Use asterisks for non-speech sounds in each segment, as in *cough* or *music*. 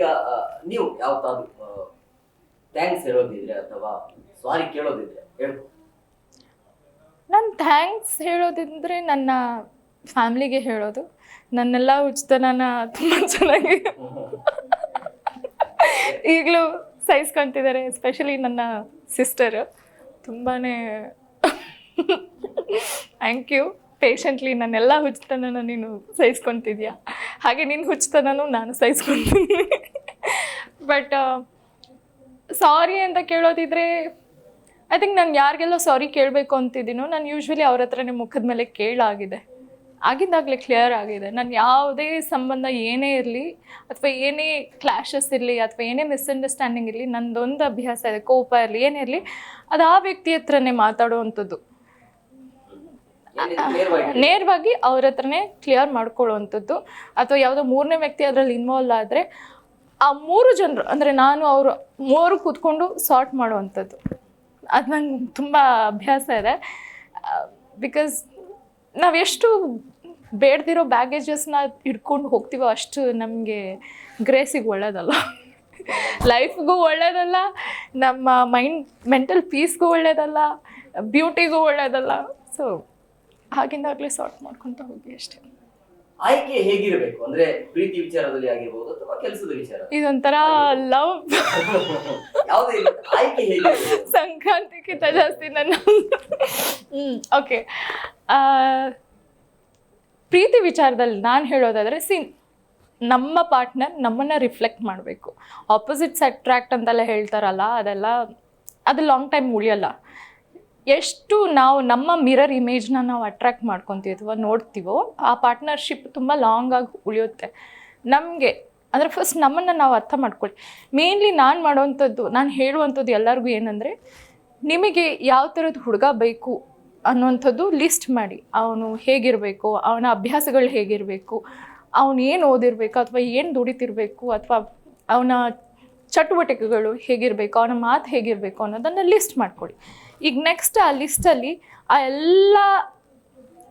ಈಗ ನೀವು ಯಾವತ್ತಾದ್ರು ಥ್ಯಾಂಕ್ಸ್ ಹೇಳೋದಿದ್ರೆ ಅಥವಾ ಸಾರಿ ಕೇಳೋದಿದ್ರೆ ಹೇಳ್ಬೋದು. ನಾನು ಥ್ಯಾಂಕ್ಸ್ ಹೇಳೋದಿದ್ರೆ ನನ್ನ ಫ್ಯಾಮ್ಲಿಗೆ ಹೇಳೋದು. ನನ್ನೆಲ್ಲ ಉಚಿತನ ತುಂಬ ಚೆನ್ನಾಗಿ *laughs* ಈಗಲೂ ಸಹಿಸ್ಕೊಂತಿದ್ದಾರೆ ಎಸ್ಪೆಷಲಿ ನನ್ನ ಸಿಸ್ಟರ್ ತುಂಬಾ ಥ್ಯಾಂಕ್ ಯು ಪೇಷಂಟ್ಲಿ ನನ್ನೆಲ್ಲ ಹುಚ್ಚತನನ ನೀನು ಸಹಿಸ್ಕೊತಿದ್ಯಾ ಹಾಗೆ ನಿನ್ನ ಹುಚ್ಚತನೂ ನಾನು ಸಹಿಸ್ಕೊತೀನಿ ಬಟ್ ಸಾರಿ ಅಂತ ಕೇಳೋದಿದ್ರೆ ಐ ಥಿಂಕ್ ನಾನು ಯಾರಿಗೆಲ್ಲ ಸಾರಿ ಕೇಳಬೇಕು ಅಂತಿದ್ದೀನೋ ನಾನು ಯೂಶ್ವಲಿ ಅವ್ರ ಹತ್ರನೇ ಮುಖದ ಮೇಲೆ ಕೇಳಾಗಿದೆ. ಆಗಿದ್ದಾಗಲೇ ಕ್ಲಿಯರ್ ಆಗಿದೆ. ನಾನು ಯಾವುದೇ ಸಂಬಂಧ ಏನೇ ಇರಲಿ ಅಥವಾ ಏನೇ ಕ್ಲಾಶಸ್ ಇರಲಿ ಅಥವಾ ಏನೇ ಮಿಸ್ಅಂಡರ್ಸ್ಟ್ಯಾಂಡಿಂಗ್ ಇರಲಿ ನಂದೊಂದು ಅಭ್ಯಾಸ ಇದೆ ಕೋಪ ಇರಲಿ ಏನೇ ಇರಲಿ ಅದು ಆ ವ್ಯಕ್ತಿ ಹತ್ರನೇ ಮಾತಾಡುವಂಥದ್ದು. ನೇರವಾಗಿ? ನೇರವಾಗಿ ಅವ್ರ ಹತ್ರನೇ ಕ್ಲಿಯರ್ ಮಾಡ್ಕೊಳ್ಳುವಂಥದ್ದು. ಅಥವಾ ಯಾವುದೋ ಮೂರನೇ ವ್ಯಕ್ತಿ ಅದರಲ್ಲಿ ಇನ್ವಾಲ್ವ್ ಆದರೆ ಆ ಮೂರು ಜನರು, ಅಂದರೆ ನಾನು, ಅವರು ಮೂರು ಕೂತ್ಕೊಂಡು ಸಾರ್ಟ್ ಮಾಡುವಂಥದ್ದು. ಅದು ನಂಗೆ ತುಂಬ ಅಭ್ಯಾಸ ಇದೆ. ಬಿಕಾಸ್ ನಾವೆಷ್ಟು ಬೇಡದಿರೋ ಬ್ಯಾಗೇಜಸ್ನ ಇಟ್ಕೊಂಡು ಹೋಗ್ತೀವೋ ಅಷ್ಟು ನಮಗೆ ಗ್ರೇಸಿಗೆ ಒಳ್ಳೇದಲ್ಲ. ಲೈಫ್ಗೂ ಒಳ್ಳೇದಲ್ಲ, ನಮ್ಮ ಮೈಂಡ್ ಮೆಂಟಲ್ ಪೀಸ್ಗೂ ಒಳ್ಳೇದಲ್ಲ ಬ್ಯೂಟಿಗೂ ಒಳ್ಳೇದಲ್ಲ. ಸೊ ಆಗಿಂದಾಗಲೇ ಸಾರ್ಟ್ ಮಾಡ್ಕೊತ ಹೋಗಿ ಅಷ್ಟೇ. ಆಯ್ಕೆ ಹೇಗಿರಬೇಕು? ಅಂದ್ರೆ ಪ್ರೀತಿ ವಿಚಾರದಲ್ಲಿ ಆಗಿರ್ಬೋದು ಅಥವಾ ಕೆಲಸದ ವಿಚಾರ? ಇದೊಂಥರ ಲವ್. ಯಾವುದೇ ಆಯ್ಕೆ ಹೇಗಿರಬೇಕು? ಸಂಕ್ರಾಂತಿಗಿಂತ ಜಾಸ್ತಿ ನನ್ನ ಹ್ಞೂ ಓಕೆ ಪ್ರೀತಿ ವಿಚಾರದಲ್ಲಿ ನಾನು ಹೇಳೋದಾದರೆ ಸಿ ನಮ್ಮ ಪಾರ್ಟ್ನರ್ ನಮ್ಮನ್ನು ರಿಫ್ಲೆಕ್ಟ್ ಮಾಡಬೇಕು. ಆಪೋಸಿಟ್ಸ್ ಅಟ್ರಾಕ್ಟ್ ಅಂತೆಲ್ಲ ಹೇಳ್ತಾರಲ್ಲ ಅದೆಲ್ಲ ಅದು ಲಾಂಗ್ ಟೈಮ್ ಉಳಿಯಲ್ಲ. ಎಷ್ಟು ನಾವು ನಮ್ಮ ಮಿರರ್ ಇಮೇಜ್ನ ನಾವು ಅಟ್ರ್ಯಾಕ್ಟ್ ಮಾಡ್ಕೊತೀವಿ ಅಥವಾ ನೋಡ್ತೀವೋ, ಆ ಪಾರ್ಟ್ನರ್ಶಿಪ್ ತುಂಬ ಲಾಂಗ್ ಆಗಿ ಉಳಿಯುತ್ತೆ. ನಮಗೆ, ಅಂದರೆ ಫಸ್ಟ್ ನಮ್ಮನ್ನು ನಾವು ಅರ್ಥ ಮಾಡ್ಕೊಳ್ಳಿ. ಮೇನ್ಲಿ ನಾನು ಮಾಡೋವಂಥದ್ದು ನಾನು ಹೇಳುವಂಥದ್ದು ಎಲ್ಲರಿಗೂ ಏನಂದರೆ, ನಿಮಗೆ ಯಾವ ಥರದ ಹುಡುಗ ಬೇಕು ಅನ್ನುವಂಥದ್ದು ಲಿಸ್ಟ್ ಮಾಡಿ. ಅವನು ಹೇಗಿರಬೇಕು, ಅವನ ಅಭ್ಯಾಸಗಳು ಹೇಗಿರಬೇಕು, ಅವನು ಏನು ಓದಿರಬೇಕು, ಅಥವಾ ಏನು ದುಡಿತಿರಬೇಕು, ಅಥವಾ ಅವನ ಚಟುವಟಿಕೆಗಳು ಹೇಗಿರಬೇಕು, ಅವನ ಮಾತು ಹೇಗಿರಬೇಕು ಅನ್ನೋದನ್ನು ಲಿಸ್ಟ್ ಮಾಡ್ಕೊಳ್ಳಿ. ಈಗ ನೆಕ್ಸ್ಟ್ ಆ ಲಿಸ್ಟಲ್ಲಿ ಆ ಎಲ್ಲ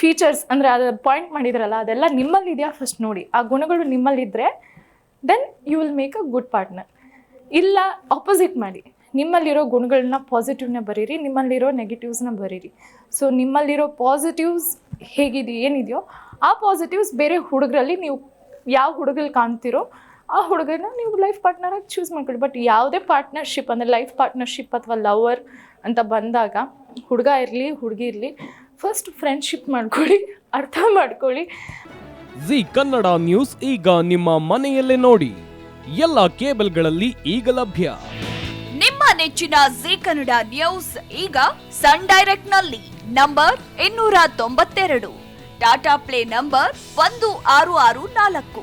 ಫೀಚರ್ಸ್ ಅಂದರೆ ಅದು ಪಾಯಿಂಟ್ ಮಾಡಿದ್ರಲ್ಲ, ಅದೆಲ್ಲ ನಿಮ್ಮಲ್ಲಿ ಇದೆಯಾ ಫಸ್ಟ್ ನೋಡಿ. ಆ ಗುಣಗಳು ನಿಮ್ಮಲ್ಲಿದ್ದರೆ then you will make a good partner ಇಲ್ಲ ಆಪೋಸಿಟ್ ಮಾಡಿ. ನಿಮ್ಮಲ್ಲಿರೋ ಗುಣಗಳನ್ನ ಪಾಸಿಟಿವ್ನ ಬರೀರಿ, ನಿಮ್ಮಲ್ಲಿರೋ ನೆಗೆಟಿವ್ಸ್ನ ಬರೀರಿ. ಸೊ ನಿಮ್ಮಲ್ಲಿರೋ ಪಾಸಿಟಿವ್ಸ್ ಹೇಗಿದೆ ಏನಿದೆಯೋ, ಆ ಪಾಸಿಟಿವ್ಸ್ ಬೇರೆ ಹುಡುಗರಲ್ಲಿ ನೀವು ಯಾವ ಹುಡುಗಲ್ಲಿ ಕಾಣ್ತಿರೋ ಆ ಹುಡುಗನ ನೀವು ಲೈಫ್ ಪಾರ್ಟ್ನರಾಗಿ ಚೂಸ್ ಮಾಡ್ಕೊಳ್ಳಿ. ಬಟ್ ಯಾವುದೇ ಪಾರ್ಟ್ನರ್ಶಿಪ್ ಅಂದರೆ ಲೈಫ್ ಪಾರ್ಟ್ನರ್ಶಿಪ್ ಅಥವಾ ಲವರ್ ಅಂತ ಬಂದಾಗ ಹುಡುಗ ಇರಲಿ ಹುಡುಗಿ ಇರಲಿ ಫಸ್ಟ್ ಫ್ರೆಂಡ್ಶಿಪ್ ಮಾಡ್ಕೊಳ್ಳಿ ಅರ್ಥ ಮಾಡ್ಕೊಳ್ಳಿ. ಜಿ ಕನ್ನಡ ನ್ಯೂಸ್ ಈಗ ನಿಮ್ಮ ಮನೆಯಲ್ಲೇ ನೋಡಿ. ಎಲ್ಲ ಕೇಬಲ್ಗಳಲ್ಲಿ ಈಗ ಲಭ್ಯ. ನಿಮ್ಮ ನೆಚ್ಚಿನ ಜಿ ಕನ್ನಡ ನ್ಯೂಸ್ ಈಗ ಸನ್ ಡೈರೆಕ್ಟ್ನಲ್ಲಿ ನಂಬರ್ ಇನ್ನೂರ ತೊಂಬತ್ತೆರಡು. ಟಾಟಾ ಪ್ಲೇ ನಂಬರ್ ಒಂದು ಆರು ಆರು ನಾಲ್ಕು.